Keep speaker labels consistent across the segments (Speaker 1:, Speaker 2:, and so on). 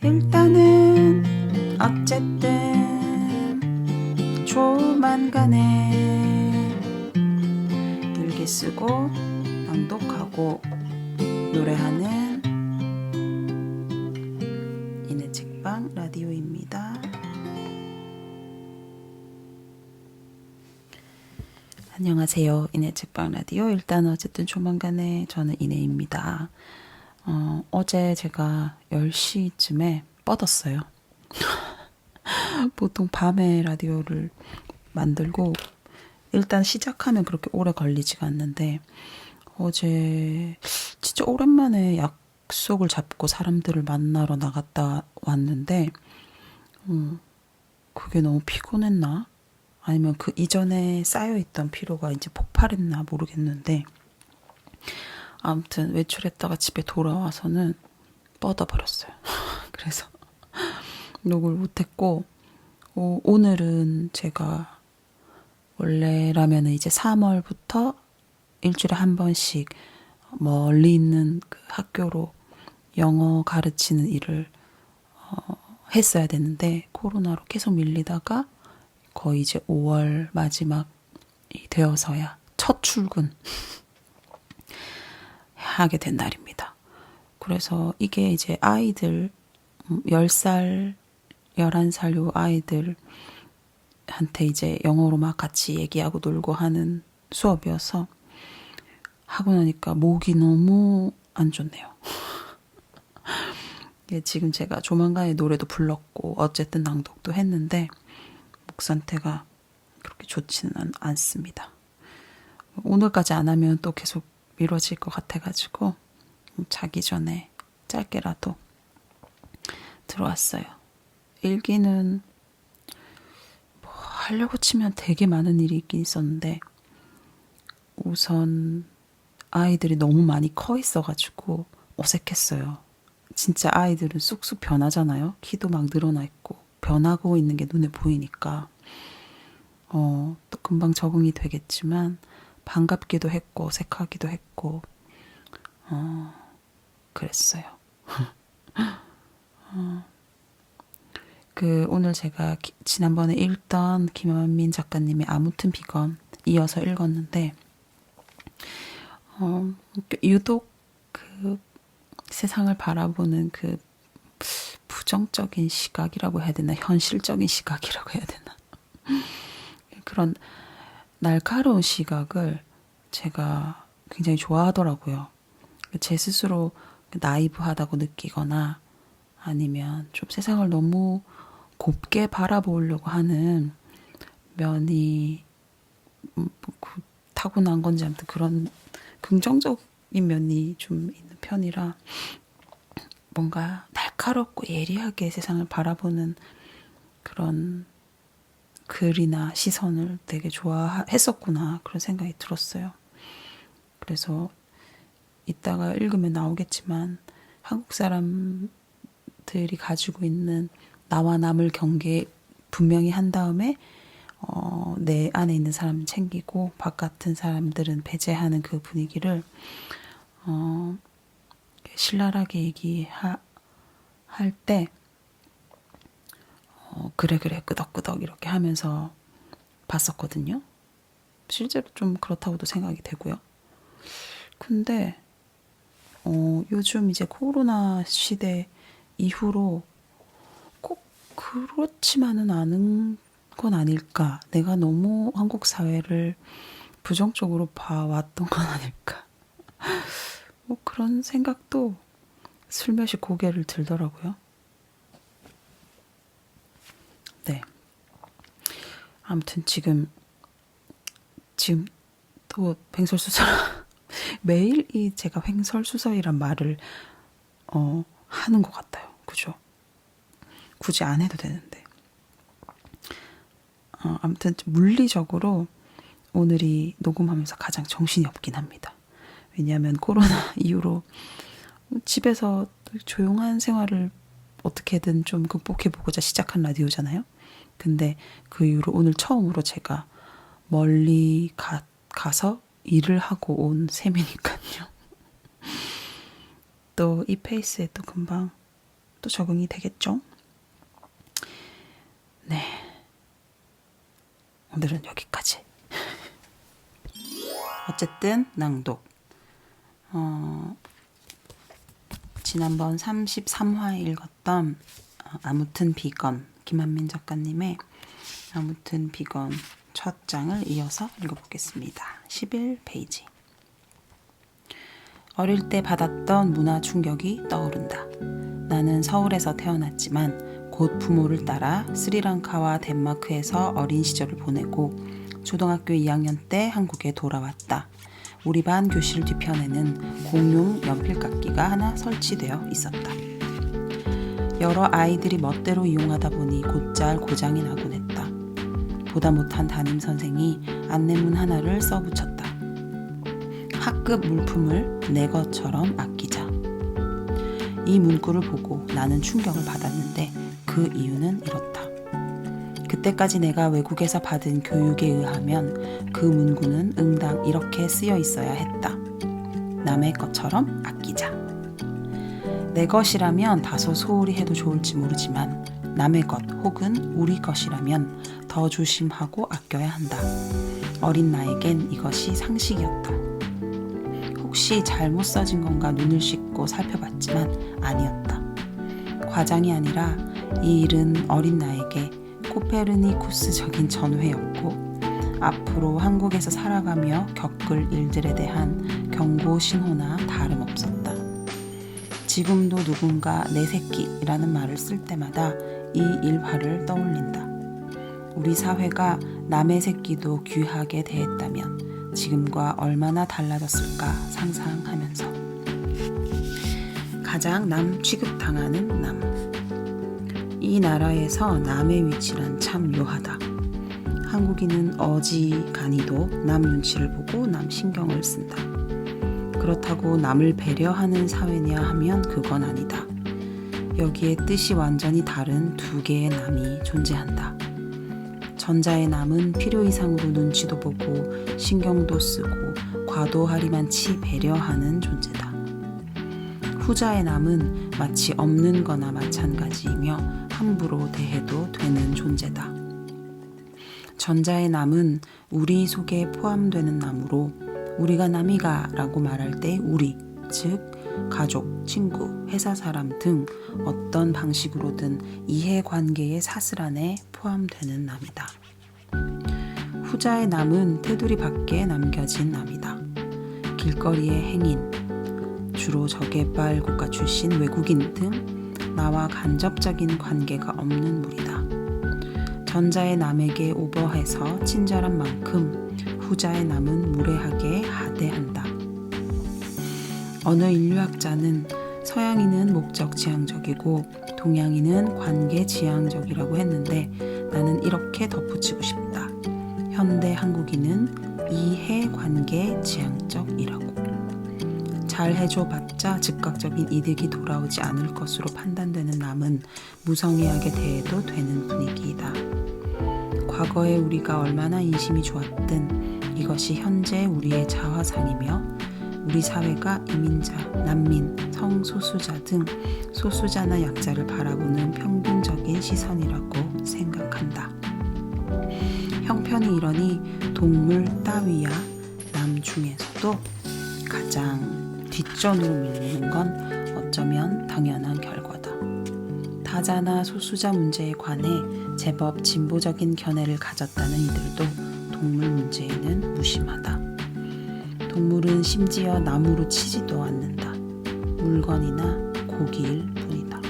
Speaker 1: 일단은 어쨌든 조만간에 일기 쓰고 낭독하고 노래하는 이내 책방 라디오입니다. 안녕하세요. 이내 책방 라디오. 일단 어쨌든 조만간에 저는 이내입니다. 어, 어제 제가 10시쯤에 뻗었어요. 보통 밤에 라디오를 만들고 일단 시작하면 그렇게 오래 걸리지가 않는데 어제 진짜 오랜만에 약속을 잡고 사람들을 만나러 나갔다 왔는데 음, 그게 너무 피곤했나? 아니면 그 이전에 쌓여있던 피로가 이제 폭발했나 모르겠는데 아무튼 외출했다가 집에 돌아와서는 뻗어버렸어요. 그래서 녹을 못했고 어, 오늘은 제가 원래라면 이제 3월부터 일주일에 한 번씩 멀리 있는 그 학교로 영어 가르치는 일을 어, 했어야 되는데 코로나로 계속 밀리다가 거의 이제 5월 마지막이 되어서야 첫 출근 하게 된 날입니다. 그래서 이게 이제 아이들 10살, 11살 요 아이들한테 이제 영어로 막 같이 얘기하고 놀고 하는 수업이어서 하고 나니까 목이 너무 안 좋네요. 예, 지금 제가 조만간에 노래도 불렀고 어쨌든 낭독도 했는데 목 상태가 그렇게 좋지는 않습니다. 오늘까지 안 하면 또 계속 미뤄질 것 같아가지고 자기 전에 짧게라도 들어왔어요. 일기는 뭐 하려고 치면 되게 많은 일이 있긴 있었는데 우선 아이들이 너무 많이 커 있어가지고 어색했어요. 진짜 아이들은 쑥쑥 변하잖아요. 키도 막 늘어나 있고 변하고 있는 게 눈에 보이니까 어, 또 금방 적응이 되겠지만 반갑기도 했고 어색하기도 했고 어, 그랬어요. 어, 그 오늘 제가 기, 지난번에 읽던 김한민 작가님의 아무튼 비건 이어서 읽었는데 어, 유독 그 세상을 바라보는 그 부정적인 시각이라고 해야 되나 현실적인 시각이라고 해야 되나 그런 날카로운 시각을 제가 굉장히 좋아하더라고요. 제 스스로 나이브하다고 느끼거나 아니면 좀 세상을 너무 곱게 바라보려고 하는 면이 뭐 타고난 건지 아무튼 그런 긍정적인 면이 좀 있는 편이라 뭔가 날카롭고 예리하게 세상을 바라보는 그런 글이나 시선을 되게 좋아했었구나 그런 생각이 들었어요. 그래서 이따가 읽으면 나오겠지만 한국 사람들이 가지고 있는 나와 남을 경계 분명히 한 다음에 어, 내 안에 있는 사람 챙기고 바깥은 사람들은 배제하는 그 분위기를 어, 신랄하게 얘기할 때 어, 그래 그래 끄덕끄덕 이렇게 하면서 봤었거든요. 실제로 좀 그렇다고도 생각이 되고요. 근데 어, 요즘 이제 코로나 시대 이후로 꼭 그렇지만은 않은 건 아닐까. 내가 너무 한국 사회를 부정적으로 봐왔던 건 아닐까. 뭐 그런 생각도 슬며시 고개를 들더라고요. 아무튼 지금 지금 또 횡설수설 매일 이 제가 횡설수설이란 말을 어 하는 것 같아요. 그죠? 굳이 안 해도 되는데. 어, 아무튼 물리적으로 오늘이 녹음하면서 가장 정신이 없긴 합니다. 왜냐하면 코로나 이후로 집에서 조용한 생활을 어떻게든 좀 극복해보고자 시작한 라디오잖아요. 근데 그 이후로 오늘 처음으로 제가 멀리 가, 가서 일을 하고 온 셈이니까요. 또 이 페이스에 또 금방 또 적응이 되겠죠? 네. 오늘은 여기까지. 어쨌든 낭독. 어, 지난번 33화에 읽었던 어, 아무튼 비건 김한민 작가님의 아무튼 비건 첫 장을 이어서 읽어보겠습니다. 11페이지. 어릴 때 받았던 문화 충격이 떠오른다. 나는 서울에서 태어났지만 곧 부모를 따라 스리랑카와 덴마크에서 어린 시절을 보내고 초등학교 2학년 때 한국에 돌아왔다. 우리 반 교실 뒤편에는 공용 연필깎이가 하나 설치되어 있었다. 여러 아이들이 멋대로 이용하다 보니 곧잘 고장이 나곤 했다. 보다 못한 담임 선생이 안내문 하나를 써붙였다. 학급 물품을 내 것처럼 아끼자. 이 문구를 보고 나는 충격을 받았는데 그 이유는 이렇다. 그때까지 내가 외국에서 받은 교육에 의하면 그 문구는 응당 이렇게 쓰여 있어야 했다. 남의 것처럼 아끼자. 내 것이라면 다소 소홀히 해도 좋을지 모르지만 남의 것 혹은 우리 것이라면 더 조심하고 아껴야 한다. 어린 나에겐 이것이 상식이었다. 혹시 잘못 써진 건가 눈을 씻고 살펴봤지만 아니었다. 과장이 아니라 이 일은 어린 나에게 코페르니쿠스적인 전회였고 앞으로 한국에서 살아가며 겪을 일들에 대한 경고 신호나 다름없었다. 지금도 누군가 내 새끼라는 말을 쓸 때마다 이 일화를 떠올린다. 우리 사회가 남의 새끼도 귀하게 대했다면 지금과 얼마나 달라졌을까 상상하면서 가장 남 취급당하는 남. 이 나라에서 남의 위치란 참 묘하다. 한국인은 어지간히도 남 눈치를 보고 남 신경을 쓴다. 그렇다고 남을 배려하는 사회냐 하면 그건 아니다. 여기에 뜻이 완전히 다른 두 개의 남이 존재한다. 전자의 남은 필요 이상으로 눈치도 보고 신경도 쓰고 과도하리만치 배려하는 존재다. 후자의 남은 마치 없는 거나 마찬가지이며 함부로 대해도 되는 존재다. 전자의 남은 우리 속에 포함되는 남으로 우리가 남이가 라고 말할 때 우리, 즉, 가족, 친구, 회사 사람 등 어떤 방식으로든 이해관계의 사슬 안에 포함되는 남이다. 후자의 남은 테두리 밖에 남겨진 남이다. 길거리의 행인, 주로 적개발 국가 출신 외국인 등 나와 간접적인 관계가 없는 무리다. 전자의 남에게 오버해서 친절한 만큼 후자의 남은 무례하게 하대한다. 어느 인류학자는 서양인은 목적 지향적이고 동양인은 관계 지향적이라고 했는데 나는 이렇게 덧붙이고 싶다. 현대 한국인은 이해 관계 지향적이라고. 잘 해줘 봤자 즉각적인 이득이 돌아오지 않을 것으로 판단되는 남은 무성의하게 대해도 되는 분위기이다. 과거에 우리가 얼마나 인심이 좋았든 이것이 현재 우리의 자화상이며 우리 사회가 이민자, 난민, 성소수자 등 소수자나 약자를 바라보는 평균적인 시선이라고 생각한다. 형편이 이러니 동물 따위야 남 중에서도 가장 뒷전으로 밀리는 건 어쩌면 당연한 결과다. 타자나 소수자 문제에 관해 제법 진보적인 견해를 가졌다는 이들도 동물 문제에는 무심하다. 동물은 심지어 나무로 치지도 않는다. 물건이나 고기일 뿐이다.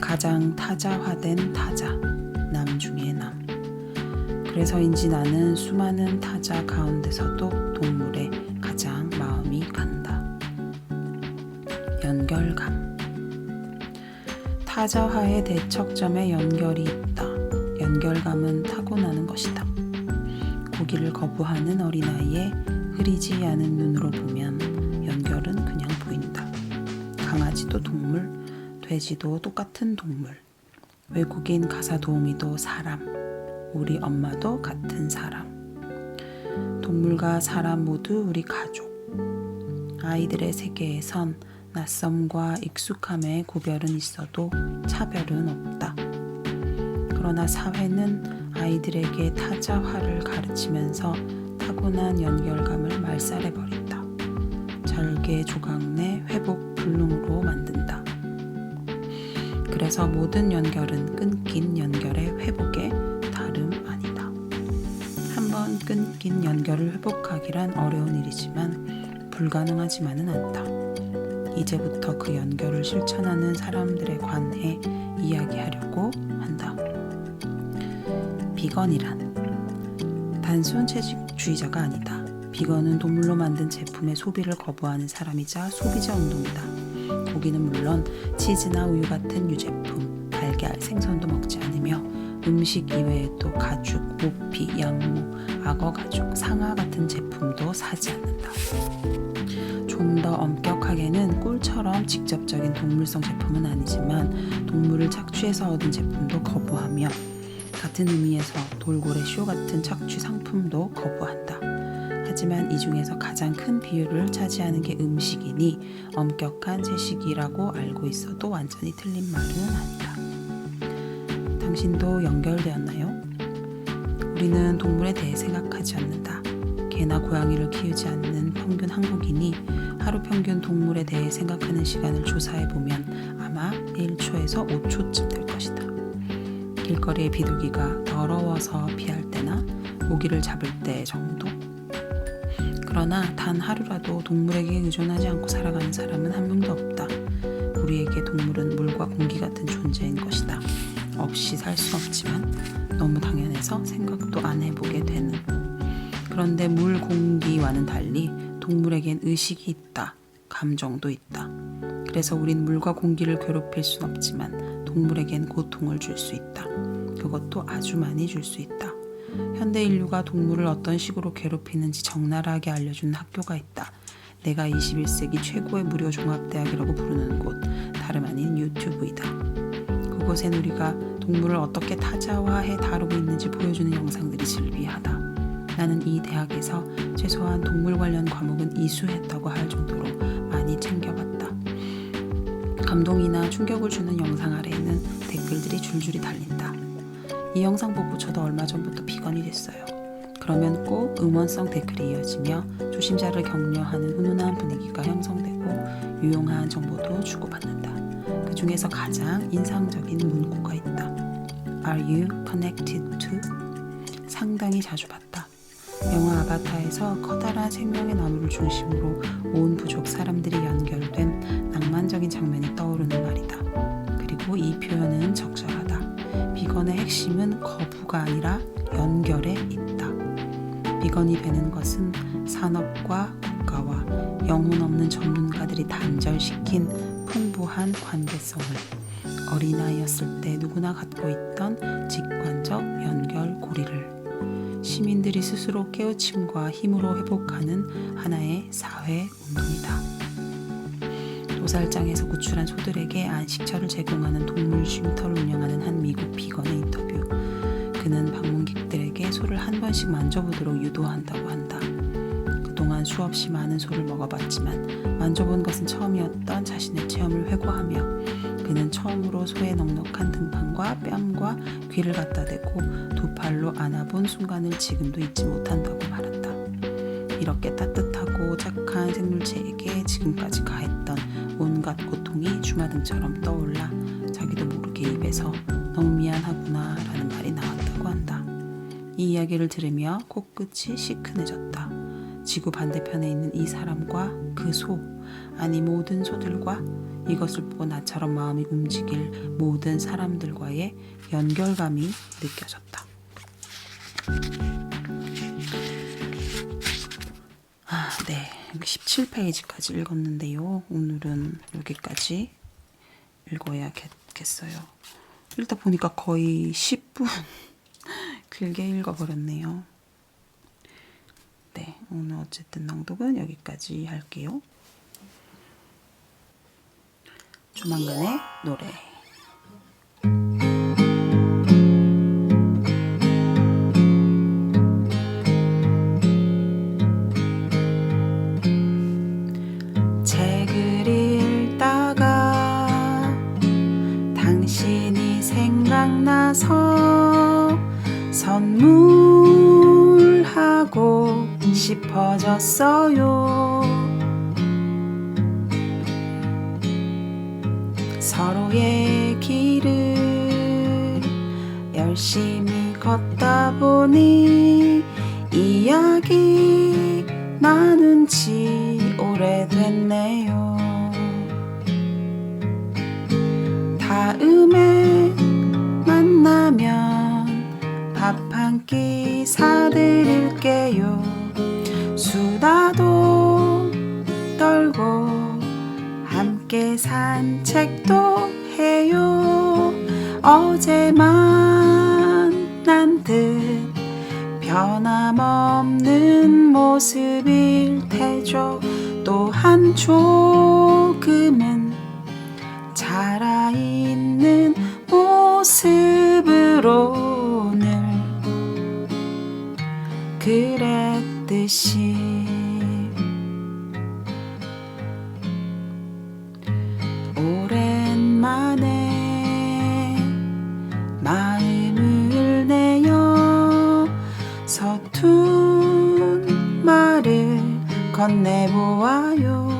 Speaker 1: 가장 타자화된 타자, 남 중의 남. 그래서인지 나는 수많은 타자 가운데서도 동물에 가장 마음이 간다. 연결감. 타자화의 대척점에 연결이 있다. 연결감은 타고나는 것이다. 고기를 거부하는 어린아이의 흐리지 않은 눈으로 보면 연결은 그냥 보인다. 강아지도 동물, 돼지도 똑같은 동물. 외국인 가사 도우미도 사람, 우리 엄마도 같은 사람. 동물과 사람 모두 우리 가족. 아이들의 세계에선 낯섦과 익숙함의 구별은 있어도 차별은 없다. 그러나 사회는 아이들에게 타자화를 가르치면서 타고난 연결감을 말살해버린다. 절개 조각 내 회복 불능으로 만든다. 그래서 모든 연결은 끊긴 연결의 회복에 다름 아니다. 한번 끊긴 연결을 회복하기란 어려운 일이지만 불가능하지만은 않다. 이제부터 그 연결을 실천하는 사람들에 관해 이야기하려고 한다. 비건이란 단순 채식주의자가 아니다. 비건은 동물로 만든 제품의 소비를 거부하는 사람이자 소비자 운동이다. 고기는 물론 치즈나 우유 같은 유제품, 달걀, 생선도 먹지 않으며 음식 이외에도 가죽, 모피, 양모, 악어 가죽, 상아 같은 제품도 사지 않는다. 좀 더 엄격하게는 꿀처럼 직접적인 동물성 제품은 아니지만 동물을 착취해서 얻은 제품도 거부하며 같은 의미에서 돌고래 쇼 같은 착취 상품도 거부한다. 하지만 이 중에서 가장 큰 비율을 차지하는 게 음식이니 엄격한 채식이라고 알고 있어도 완전히 틀린 말은 아니다. 당신도 연결되었나요? 우리는 동물에 대해 생각하지 않는다. 개나 고양이를 키우지 않는 평균 한국인이 하루 평균 동물에 대해 생각하는 시간을 조사해 보면 아마 1초에서 5초쯤 될 것이다. 길거리의 비둘기가 더러워서 피할 때나 모기를 잡을 때 정도. 그러나 단 하루라도 동물에게 의존하지 않고 살아가는 사람은 한 명도 없다. 우리에게 동물은 물과 공기 같은 존재인 것이다. 없이 살 수 없지만 너무 당연해서 생각도 안 해보게 되는. 그런데 물, 공기와는 달리 동물에겐 의식이 있다. 감정도 있다. 그래서 우린 물과 공기를 괴롭힐 순 없지만 동물에겐 고통을 줄 수 있다. 그것도 아주 많이 줄 수 있다. 현대 인류가 동물을 어떤 식으로 괴롭히는지 적나라하게 알려주는 학교가 있다. 내가 21세기 최고의 무료 종합대학이라고 부르는 곳, 다름 아닌 유튜브이다. 그곳엔 우리가 동물을 어떻게 타자화해 다루고 있는지 보여주는 영상들이 즐비하다. 나는 이 대학에서 최소한 동물 관련 과목은 이수했다고 할 정도로 많이 챙겨봤다. 감동이나 충격을 주는 영상 아래에는 댓글들이 줄줄이 달린다. 이 영상 보고 저도 얼마 전부터 비건이 됐어요. 그러면 꼭 응원성 댓글이 이어지며 초심자를 격려하는 훈훈한 분위기가 형성되고 유용한 정보도 주고받는다. 그 중에서 가장 인상적인 문구가 있다. Are you connected to? 상당히 자주 봤다. 영화 아바타에서 커다란 생명의 나무를 중심으로 온 부족 사람들이 연결된 낭만적인 장면이 떠오르는 말이다. 그리고 이 표현은 적절하다. 비건의 핵심은 거부가 아니라 연결에 있다. 비건이 되는 것은 산업과 국가와 영혼 없는 전문가들이 단절시킨 풍부한 관계성을 어린아이였을 때 누구나 갖고 있던 직관적 연결 고리를 시민들이 스스로 깨우침과 힘으로 회복하는 하나의 사회 운동이다. 도살장에서 구출한 소들에게 안식처를 제공하는 동물 쉼터를 운영하는 한 미국 비건의 인터뷰. 그는 방문객들에게 소를 한 번씩 만져보도록 유도한다고 한다. 그동안 수없이 많은 소를 먹어봤지만 만져본 것은 처음이었던 자신의 체험을 회고하며 그는 처음으로 소의 넉넉한 등판과 뺨과 귀를 갖다 대고 두 팔로 안아본 순간을 지금도 잊지 못한다고 말한다. 이렇게 따뜻하고 착한 생물체에게 지금까지 가했던 온갖 고통이 주마등처럼 떠올라 자기도 모르게 입에서 너무 미안하구나 라는 말이 나왔다고 한다. 이 이야기를 들으며 코끝이 시큰해졌다. 지구 반대편에 있는 이 사람과 그 소, 아니 모든 소들과 이것을 보고 나처럼 마음이 움직일 모든 사람들과의 연결감이 느껴졌다. 아, 네. 17페이지까지 읽었는데요. 오늘은 여기까지 읽어야겠어요. 읽다 보니까 거의 10분 길게 읽어버렸네요. 네, 오늘 어쨌든 낭독은 여기까지 할게요. 조만간의 노래. 책을 읽다가 당신이 생각나서 선물하고 싶어졌어요. 서로의 길을 열심히 걷다 보니 이야기 나눈 지 오래됐네요. 다음에 만나면 밥 한 끼 사드릴게요. 수다도 떨고 함께 산책도 해요. 어제 만난 듯 변함없는 모습일 테죠. 또 한 조금은 살아있는 모습으로 늘 그랬듯이 건네보아요.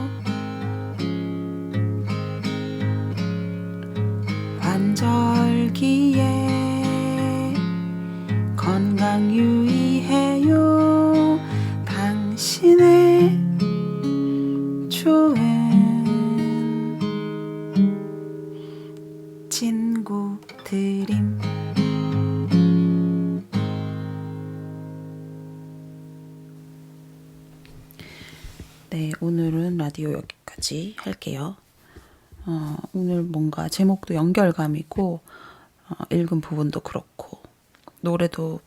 Speaker 1: 네, 오늘은 라디오 여기까지 할게요. 어, 오늘 뭔가 제목도 연결감이고 어, 읽은 부분도 그렇고 노래도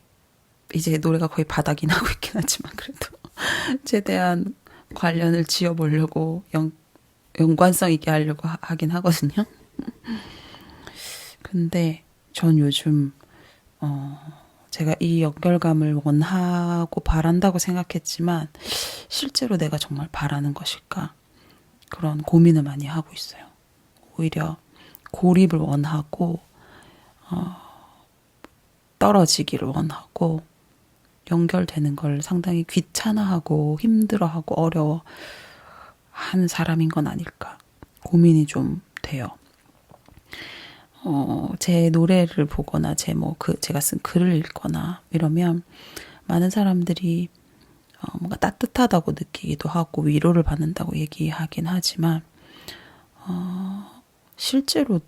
Speaker 1: 이제 노래가 거의 바닥이 나고 있긴 하지만 그래도 최대한 관련을 지어보려고 연, 연관성 있게 하려고 하, 하긴 하거든요. 근데 전 요즘 어, 제가 이 연결감을 원하고 바란다고 생각했지만 실제로 내가 정말 바라는 것일까 그런 고민을 많이 하고 있어요. 오히려 고립을 원하고 어, 떨어지기를 원하고 연결되는 걸 상당히 귀찮아하고 힘들어하고 어려워 하는 사람인 건 아닐까 고민이 좀 돼요. 어, 제 노래를 보거나 제 뭐 그 제가 쓴 글을 읽거나 이러면 많은 사람들이 어, 뭔가 따뜻하다고 느끼기도 하고 위로를 받는다고 얘기하긴 하지만 어, 실제로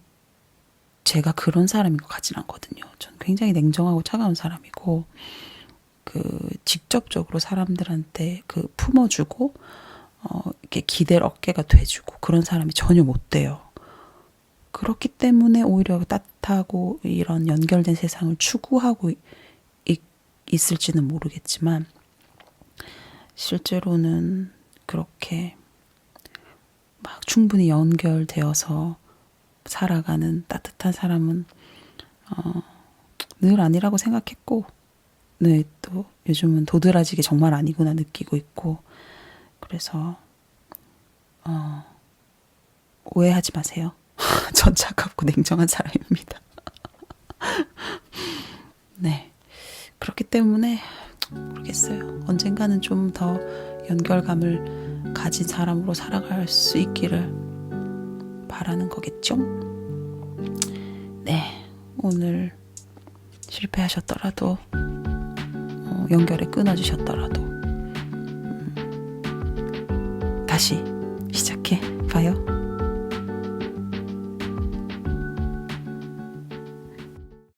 Speaker 1: 제가 그런 사람인 것 같진 않거든요. 전 굉장히 냉정하고 차가운 사람이고 그 직접적으로 사람들한테 그 품어주고 어, 이렇게 기댈 어깨가 돼주고 그런 사람이 전혀 못 돼요. 그렇기 때문에 오히려 따뜻하고 이런 연결된 세상을 추구하고 있, 있을지는 모르겠지만 실제로는 그렇게 막 충분히 연결되어서 살아가는 따뜻한 사람은 어, 늘 아니라고 생각했고 네, 또 요즘은 도드라지게 정말 아니구나 느끼고 있고 그래서 어, 오해하지 마세요. 전 차갑고 냉정한 사람입니다. 네. 그렇기 때문에 모르겠어요. 언젠가는 좀 더 연결감을 가진 사람으로 살아갈 수 있기를 바라는 거겠죠? 네. 오늘 실패하셨더라도, 어, 연결에 끊어지셨더라도, 음, 다시